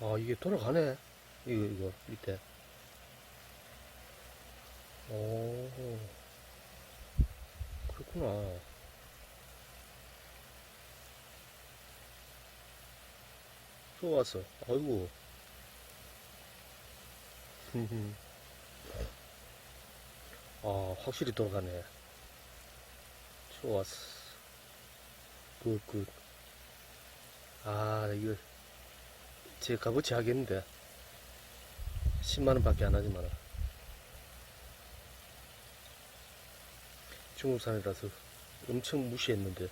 아, 이게 돌아가네. 이거, 이거, 밑에. 오, 그렇구나. 좋았어. 아이고. 아, 확실히 돌아가네. 좋았어. 굿, 굿. 아, 이거, 제 값어치 하겠는데. 10만원 밖에 안 하지만. 중국산이라서 엄청 무시했는데.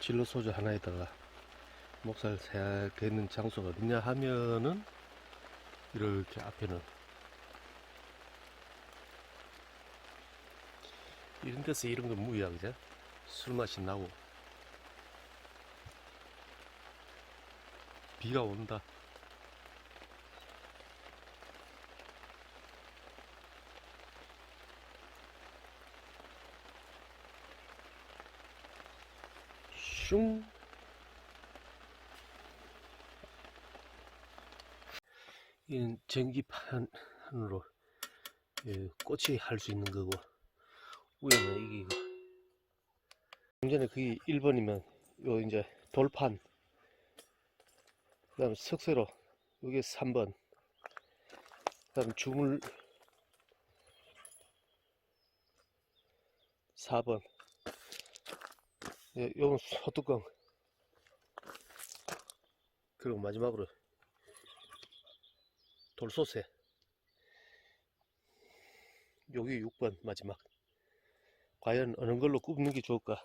진로 소주 하나에다가 목살 잘 되는 장소가 어디냐 하면은 이렇게 앞에는. 이런 데서 이런 건 무이야 그죠? 술 맛이 나고. 비가 온다. 슝 이는 전기판으로 예, 꽃이 할 수 있는 거고 위에는 이게 이거 좀 전에 그게 1번이면 요 이제 돌판 그 다음 석쇠로 요게 3번 그 다음 주물 4번. 예, 요건 소뚜껑. 그리고 마지막으로 돌소새 여기 6번 마지막. 과연 어느 걸로 굽는 게 좋을까